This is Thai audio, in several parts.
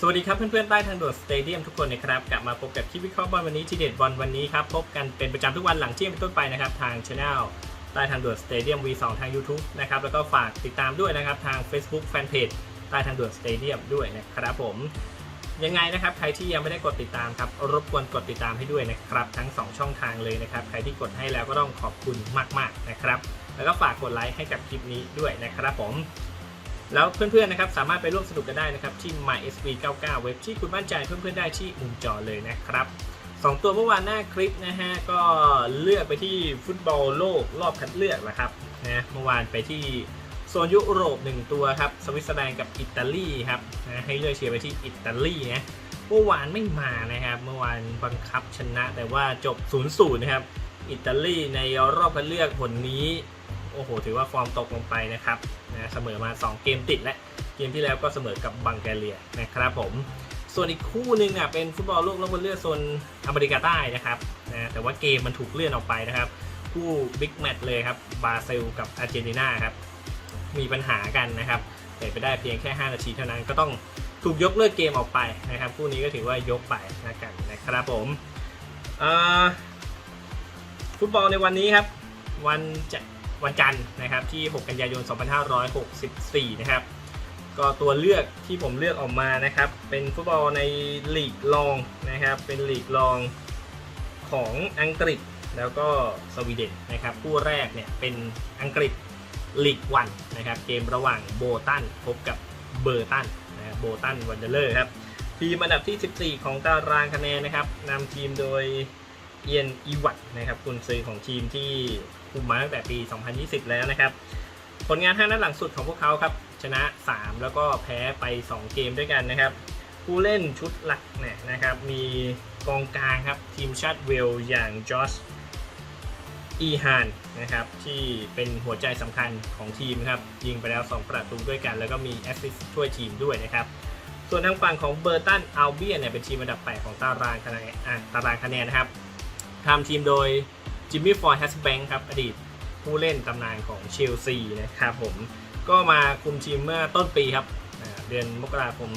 สวัสดีครับเพื่อนๆใต้ทางด่วนสเตเดียมทุกคนนะครับ กลับมาพบกับคลิปวิเคราะห์บอลวันนี้ทีเด็ดบอลวันนี้ครับ พบกันเป็นประจำทุกวันหลังเที่ยงเป็นต้นไปนะครับ ทางช anel ใต้ทางด่วนสเตเดียม V2 ทาง YouTube นะครับ แล้วก็ฝากติดตามด้วยนะครับ ทาง Facebook Fanpage ใต้ทางด่วนสเตเดียมด้วยนะครับผมยังไงนะครับใครที่ยังไม่ได้กดติดตามครับรบกวนกดติดตามให้ด้วยนะครับ ทั้ง 2 ช่องทางเลยนะครับ ใครที่กดให้แล้วก็ต้องขอบคุณมากๆนะครับ แล้วก็ฝากกดไลค์ให้กับคลิปนี้ด้วยนะครับผม แล้วเพื่อนๆนะครับสามารถไปร่วมสนุกกันได้นะครับที่ mysv99 เว็บที่คุณมั่นใจเพื่อนๆได้ที่มุมจอเลยนะครับสองตัวเมื่อวานหน้าคลิปนะฮะก็เลือกไปที่ฟุตบอลโลกรอบคัดเลือกนะครับนะเมื่อวานไปที่โซนยุโรปหนึ่งตัวครับสวิตเซอร์แลนด์กับอิตาลีครับนะให้เลือกเชียร์ไปที่อิตาลีนะเมื่อวานไม่มานะครับเมื่อวานบังคับชนะแต่ว่าจบ 0-0 นะครับอิตาลีในรอบคัดเลือกผลนี้ อ้โห ถือว่าฟอร์มตกลงไปนะครับนะเสมอมา 2 เกมติดและเกมที่แล้วก็เสมอกับบังแกเรียนะครับผม ส่วนอีกคู่หนึ่งอะเป็นฟุตบอลโลกรอบคัดเลือกโซนอเมริกาใต้นะครับนะแต่ว่าเกมมันถูกเลื่อนออกไปนะครับคู่บิ๊กแมตช์เลยครับบราซิลกับอาร์เจนตินาครับมีปัญหากันนะครับเตะไปได้เพียงแค่ 5 นาทีเท่านั้นก็ต้องถูกยกเลิกเกมออกไปนะครับคู่นี้ก็ถือว่ายกไปนะกันนะครับผมฟุตบอลในวันนี้ครับ วันจะ วันจันทร์นะครับที่ 6 กันยายน 2564 นะครับ ก็ตัวเลือกที่ผมเลือกออกมานะครับ เป็นฟุตบอลในลีกรองนะครับ เป็นลีกรองของอังกฤษแล้วก็สวีเดนนะครับคู่แรกเนี่ยเป็นอังกฤษลีกวันนะครับเกมระหว่างโบตันพบกับเบอร์ตันนะครับโบตันวันเดอร์เลอร์ครับทีมอันดับที่ 14 ของตารางคะแนนนะครับนำทีมโดย เอียนอีวัตนะครับกุนซือของทีมที่คุมมาตั้งแต่ปี 2020 แล้วนะครับ ผลงาน5นัดหลังสุดของพวกเขาครับ ชนะ 3 แล้วก็แพ้ไป 2 เกมด้วยกันนะครับ ผู้เล่นชุดหลักเนี่ยนะครับ มีกองกลางครับ ทีมชาติเวลส์อย่างจอชอีฮานนะครับ ที่เป็นหัวใจสำคัญของทีมครับ ยิงไปแล้ว 2 ประตูด้วยกัน แล้วก็มีแอสซิสต์ช่วยทีมด้วยนะครับส่วนทางฝั่งของเบอร์ตันอัลเบียนเนี่ยเป็นทีมอันดับ 8 ของตารางคะแนนตารางคะแนนนะครับ ทำทีมโดยจิมมี่ฟอร์แฮสแบงค์ครับ อดีตผู้เล่นตำนานของเชลซีนะครับผมก็มาคุมทีมเมื่อต้นปีครับเดือนมกราคม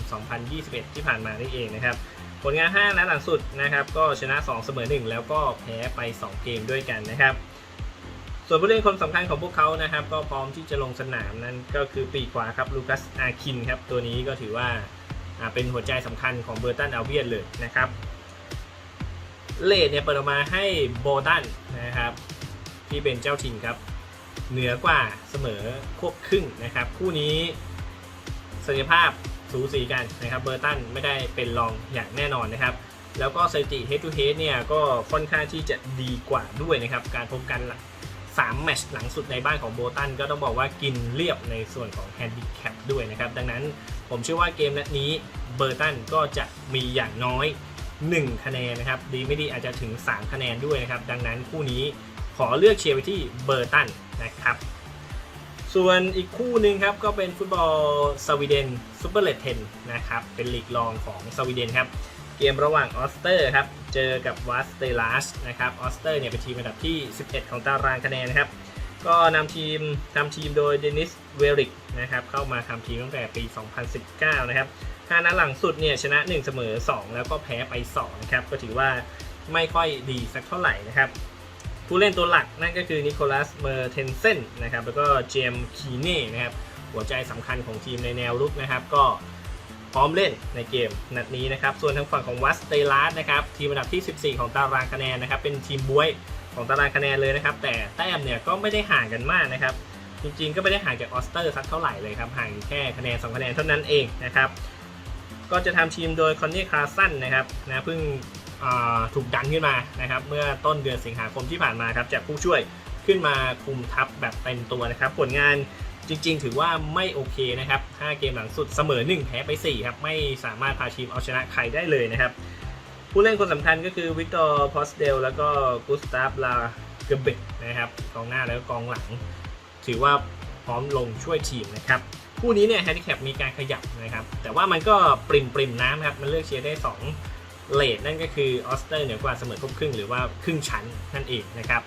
2021 ที่ผ่านมานี่เองนะครับ ผลงาน 5 นัดหลังสุดนะครับ ก็ชนะ 2 เสมอ 1 แล้วก็แพ้ไป 2 เกมด้วยกันนะครับ ส่วนผู้เล่นคนสำคัญของพวกเขานะครับ ก็พร้อมที่จะลงสนามนั่นก็คือปีกขวาครับลูคัสอาคินครับ ตัวนี้ก็ถือว่าเป็นหัวใจสำคัญของเบอร์ตันอัลเบียนเลยนะครับ เลดเนี่ยเปิดออกมาให้โบตันนะครับ ที่เป็นเจ้าถิ่นครับ เหนือกว่าเสมอควบครึ่งนะครับ คู่นี้ศักยภาพสูสีกันนะครับเบอร์ตันไม่ได้เป็นรองอย่างแน่นอนนะครับ แล้วก็สถิติ head to head เนี่ยก็ค่อนข้างที่จะดีกว่าด้วยนะครับ การพบกัน3แมตช์หลังสุดในบ้านของโบตันก็ต้องบอกว่ากินเรียบในส่วนของแฮนดิแคปด้วยนะครับ ดังนั้นผมเชื่อว่าเกมนัดนี้เบอร์ตันก็จะมีอย่างน้อย 1 คะแนนนะครับ ดีไม่ดีอาจจะถึง 3 คะแนนด้วยนะครับ ดังนั้นคู่นี้ขอเลือกเชียร์ไปที่เบอร์ตันนะครับ ส่วนอีกคู่หนึ่งครับ ก็เป็นฟุตบอลสวีเดนซูเปอร์เลดเทนนะครับ เป็นลีกรองของสวีเดนครับ เกมระหว่างออสเตอร์ครับ เจอกับวัสเตลัสนะครับออสเตอร์เนี่ยเป็นทีมอันดับที่ 11 ของตารางคะแนนนะครับก็นำทีมทำทีมโดยเดนิสเวริกนะครับเข้ามาทำทีมตั้งแต่ปี 2019 นะครับ 5นัดหลังสุดเนี่ยชนะ 1 เสมอ 2 แล้วก็แพ้ไป2นะครับก็ถือว่าไม่ค่อยดีสักเท่าไหร่นะครับ ผู้เล่นตัวหลักนั่นก็คือนิโคลัสเมอร์เทนเซนนะครับแล้วก็เจมส์คีเน่นะครับหัวใจสำคัญของทีมในแนวรุกนะครับก็พร้อมเล่นในเกมนัดนี้นะครับ ส่วนทางฝั่งของวัสเตลัสนะครับทีมอันดับที่ 14 ของตารางคะแนนนะครับ เป็นทีมบวยของตารางคะแนนเลยนะครับ แต่แต้มเนี่ยก็ไม่ได้ห่างกันมากนะครับ จริงๆ ก็ไม่ได้ห่างจากออสเตอร์สักเท่าไหร่เลยครับ ห่างแค่คะแนน2คะแนนเท่านั้นเองนะครับ ก็จะทำทีมโดยคอนเน่คลาร์สันนะครับนะเพิ่งถูกดันขึ้นมานะครับเมื่อต้นเดือนสิงหาคมที่ผ่านมาครับจากผู้ช่วยขึ้นมาคุมทัพแบบเต็มตัวนะครับ ผลงานจริงๆ ถือว่าไม่โอเคนะครับ 5 เกมหลังสุดเสมอ 1 แพ้ไป 4 ครับ ไม่สามารถพาทีมเอาชนะใครได้เลยนะครับ ผู้เล่นคนสำคัญก็คือวิกตอร์พอสเดลแล้วก็กุสตาฟลาเกเบกนะครับกองหน้าแล้วก็กองหลัง ถือว่าพร้อมลงช่วยทีมนะครับ คู่นี้เนี่ยแฮนดิแคปมีการขยับนะครับ แต่ว่ามันก็ปริมปริมน้ำครับ มันเลือกเชียร์ได้ 2 เลทนั่นก็คือออสเตอร์เหนือกว่าเสมอครบครึ่งหรือว่าครึ่งชั้นนั่นเองนะครับ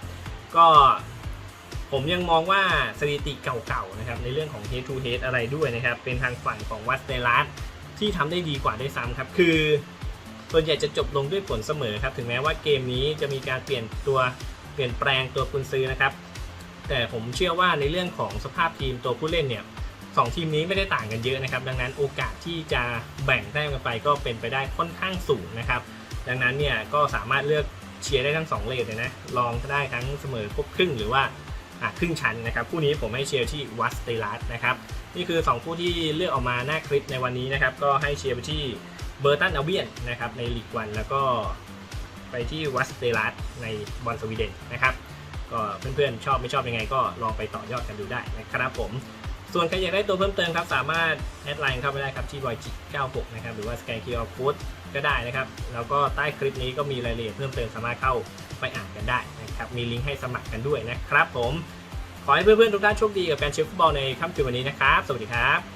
ก็ผมยังมองว่าสถิติเก่าๆนะครับในเรื่องของ head to head อะไรด้วยนะครับ เป็นทางฝั่งของวัสเตลัสที่ทำได้ดีกว่าได้ซ้ำครับ คือส่วนใหญ่จะจบลงด้วยผลเสมอครับ ถึงแม้ว่าเกมนี้จะมีการเปลี่ยนตัวเปลี่ยนแปลงตัวกุนซือนะครับ แต่ผมเชื่อว่าในเรื่องของสภาพทีมตัวผู้เล่นเนี่ย สองทีมนี้ไม่ได้ต่างกันเยอะนะครับ ดังนั้นโอกาสที่จะแบ่งแต้มกันไปก็เป็นไปได้ค่อนข้างสูงนะครับ ดังนั้นเนี่ยก็สามารถเลือกเชียร์ได้ทั้งสองเลนเลยนะ ลองได้ทั้งเสมอครบครึ่งหรือว่าครึ่งชั้นนะครับคู่นี้ผมให้เชียร์ที่วัสเตลัสนะครับนี่คือ 2 คู่ที่เลือกออกมาหน้าคลิปในวันนี้นะครับ ก็ให้เชียร์ไปที่เบอร์ตันอาเวียนนะครับในลีกวันแล้วก็ไปที่วัสเตลัสในบอลสวีเดนนะครับก็เพื่อนๆชอบไม่ชอบยังไงก็ลองไปต่อยอดกันดูได้นะครับผม ส่วนใครอยากได้ตัวเพิ่มเติมครับ สามารถแอดไลน์เข้าไปได้ครับที่ y g 9 6 นะครับ หรือว่าสแกน QR Code ก็ได้นะครับ แล้วก็ใต้คลิปนี้ก็มีรายละเอียดเพิ่มเติมสามารถเข้าไปอ่านกันได้นะครับ มีลิงก์ให้สมัครกันด้วยนะครับผม ขอให้เพื่อนๆทุกท่านโชคดีกับการเชียร์ฟุตบอลในค่ำคืนวันนี้นะครับ สวัสดีครับ